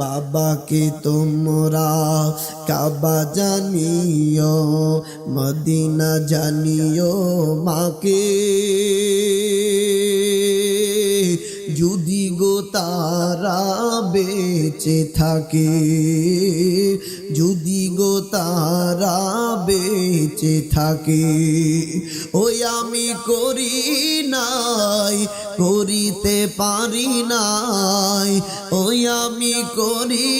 বাবাকে তোমরা কাবা জানিও মদিনা জানিও মাকে। যদি তারা বেঁচে থাকে। যদি গো তারা বেঁচে থাকে, ওই আমি করি নাই, করিতে পারি নাই। ওই আমি করি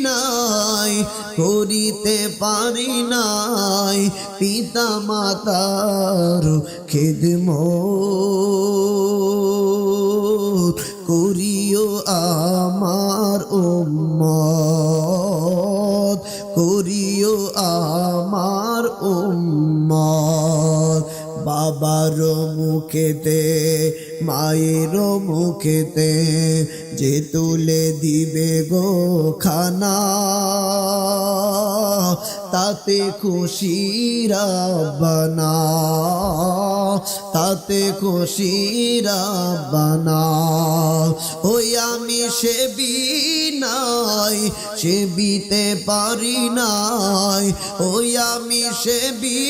নাই, করিতে পারি নাই। পিতা মাতার খেদমত করিও আমার উম্মত, করিও আমার উম্মত। বাবার মুখেতে, মায়ের মুখেতে যে তুলে দিবে গো খানা, তাতে খুশি রাব্বানা, তাতে খুশি রাব্বানা। আমি সেবি নাই, সেবিতে পারি নাই। ওই আমি সেবি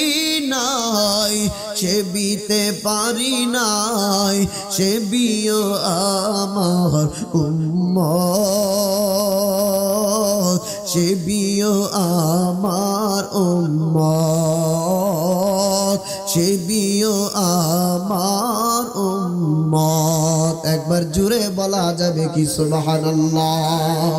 নাই, সেবিতে পারি নাই, সেবিও আমার উম্মত, সেবিও আমার উম্মত, সেবিও আমার উম্মত একবার জুড়ে বলা যাবে কি সুবহানাল্লাহ